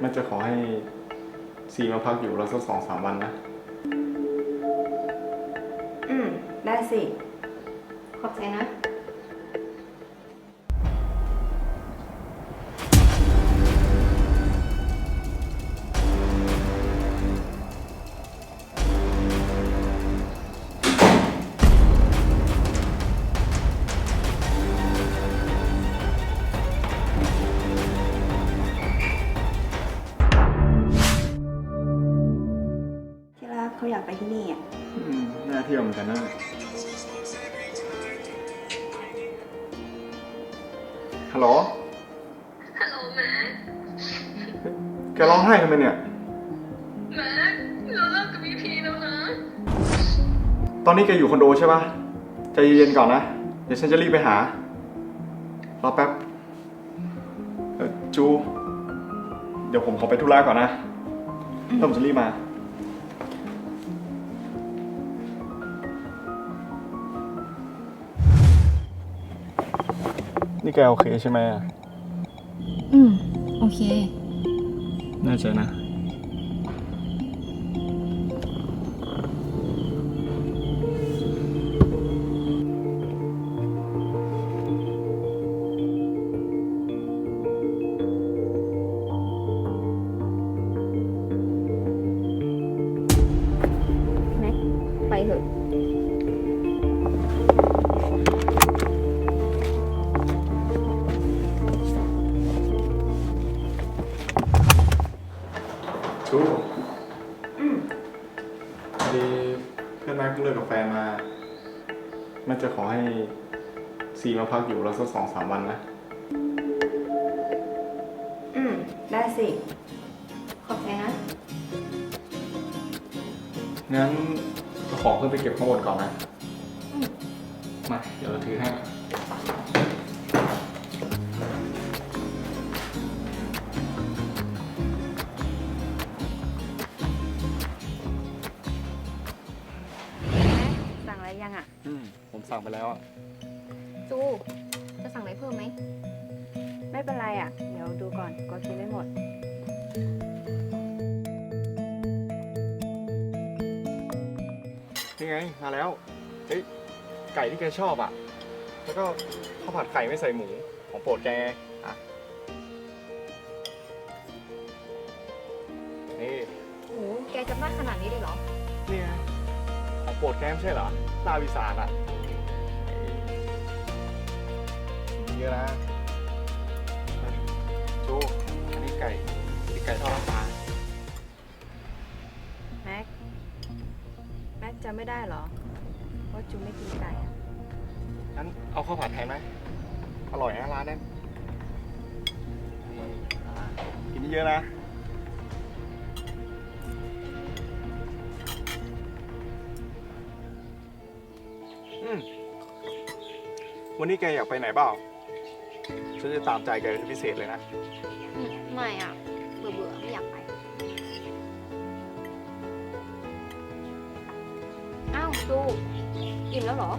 แม่จะขอให้ซีมาพักอยู่เราสักสองสามวันนะ อืม ได้สิ ขอบใจนะ เขาอยากไปที่นี่อะอืมน่าเที่ยวเหมือนกันนะฮัลโหลฮัลโหลแม็กแกร้องไห้ทำไมเนี่ยแม็กเราเลิกกับพี่พีแล้วนะตอนนี้แกอยู่คอนโดใช่ปะใจเย็นๆก่อนนะ เดี๋ยวฉันจะรีบไปหา รอแป๊บเอ่อจู เดี๋ยวผมขอไปธุระก่อนนะแล้วผมจะรีบมา นี่แกโอเคใช่ไหมอะอืม โอเค แน่ใจนะ ชูพอดีเพื่อนแม็กเลิกกับแฟนมาแม่จะขอให้ซีมาพักอยู่เราสักสองสามวันนะ อืม ได้สิ ขอบใจนะ งั้นเอาของขึ้นไปเก็บข้างบนก่อนนะมา เดี๋ยวเราถือให้ ยังอะอืมผมสั่งไปแล้วอะจูจะสั่งอะไรเพิ่มไหมไม่เป็นไรอะ เดี๋ยวดูก่อนก็กินไม่หมด นี่ไงมาแล้วเฮ้ยไก่ที่แกชอบอะ แล้วก็ข้าวผัดไข่ไม่ใส่หมูของโปรดแก โปรดแกไม่ใช่เหรอลาบอีสานอะเยอะนะจูอันนี้ไก่นี่ไก่ทอดน้ำปลาแม็ก แม็กจำไม่ได้เหรอว่าจูไม่กินไก่อะงั้นเอาข้าวผัดไทยไหมอร่อยนะร้านนั้นนี่อ่ากินเยอะๆนะ วันนี้แกอยากไปไหนเปล่าฉันจะตามใจแกเป็นพิเศษเลยนะไม่อะ เบื่อเบื่อไม่อยากไป อ้าวจูอิ่มแล้วเหรอ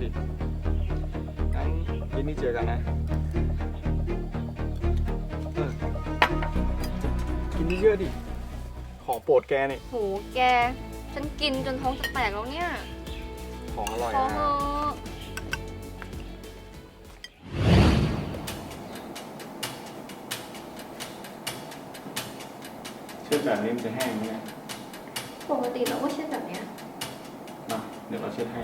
ได้ดิงั้นเย็นนี้เจอกันนะเออกินเยอะๆดิ ของโปรดแกนี่ โหแก ฉันกินจนท้องจะแตกแล้วเนี่ยของอร่อยพอนะเถอะเช็ดแบบนี้มันจะแห้งไหมเนี่ยปกติเราก็เช็ดแบบเนี้ยมาเดี๋ยวเราเช็ดให้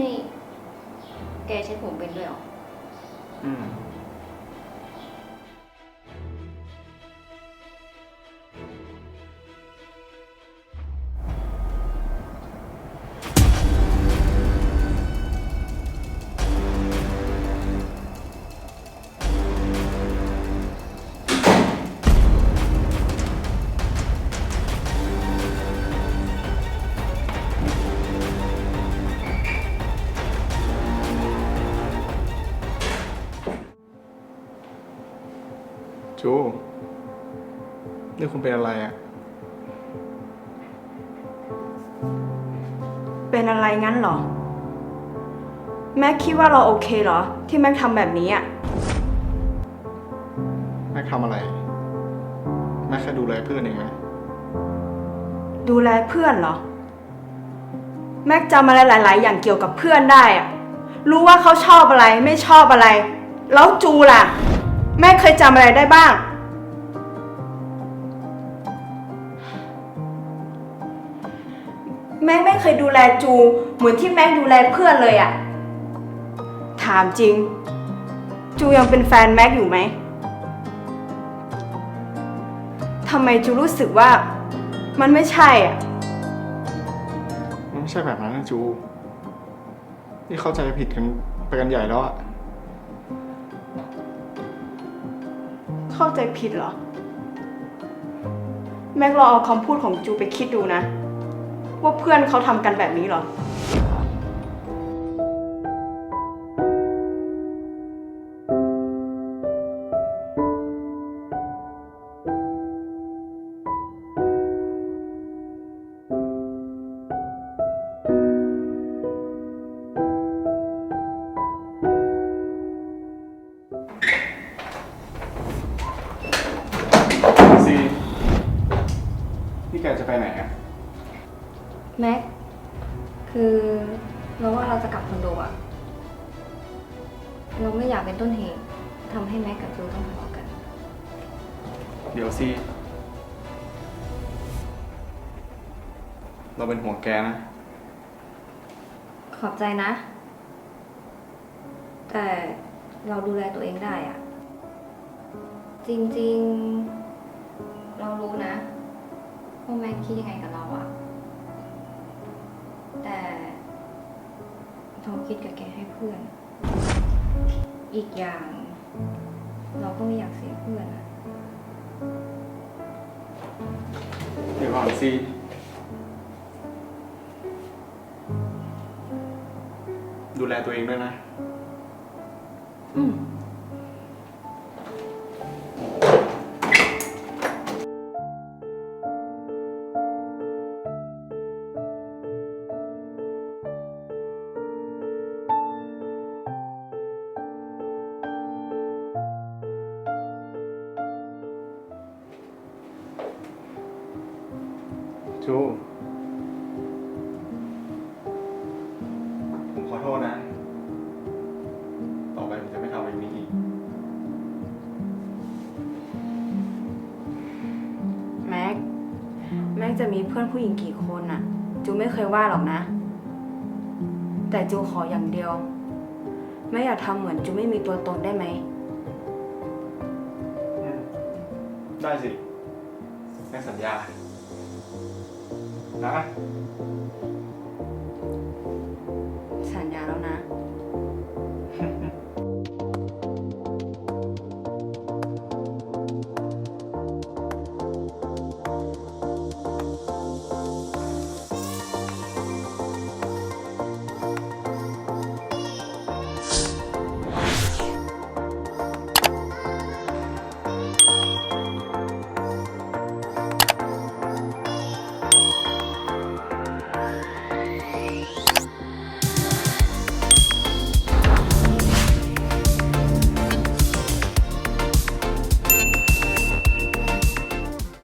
นี่ แกเช็ดผมเป็นด้วยเหรอ อืม นี่คุณเป็นอะไรอะเป็นอะไรงั้นเหรอ แม็กคิดว่าเราโอเคเหรอ ที่แม็กทำแบบนี้อะแม่ทำอะไร แม่แค่ดูแลเพื่อนเองนะดูแลเพื่อนเหรอ แม็กจำอะไรหลาย ๆ อย่างเกี่ยวกับเพื่อนได้อะรู้ว่าเขาชอบอะไรไม่ชอบอะไร แล้วจูล่ะ แม่เคยจำอะไรได้บ้าง แม็กไม่เคยดูแลจูเหมือนที่แม็กดูแลเพื่อนเลยอะถามจริง จูยังเป็นแฟนแม็กอยู่ไหมทำไมจูรู้สึกว่ามันไม่ใช่อะมันไม่ใช่แบบนั้นนะจู นี่เข้าใจผิดกันไปกันใหญ่แล้วอะเข้าใจผิดเหรอ แม็กลองเอาคำพูดของจูไปคิดดูนะ ว่าเพื่อนเขาทำกันแบบนี้เหรอ ซีนี่แกจะไปไหนอะ แม็ก คือเราว่าเราจะกลับคอนโดอะเราไม่อยากเป็นต้นเหตุทำให้แม็กกับจูต้องทะเลาะกัน เดี๋ยวซีเราเป็นห่วงแกนะ ขอบใจนะ แต่เราดูแลตัวเองได้อะจริงๆ เรารู้นะว่าแม็กคิดยังไงกับเราอะ เราคิดกับแกให้เพื่อน อีกอย่าง เราก็ไม่อยากเสียเพื่อนอะเดี๋ยวก่อนซีดูแลตัวเองด้วยนะ อืม จูผมขอโทษนะ ต่อไปผมจะไม่ทำแบบนี้อีก แม็ก แม็กจะมีเพื่อนผู้หญิงกี่คนน่ะจูไม่เคยว่าหรอกนะ แต่จูขออย่างเดียว ไม่อยากทำเหมือนจูไม่มีตัวตนได้ไหม ได้สิแม่สัญญา น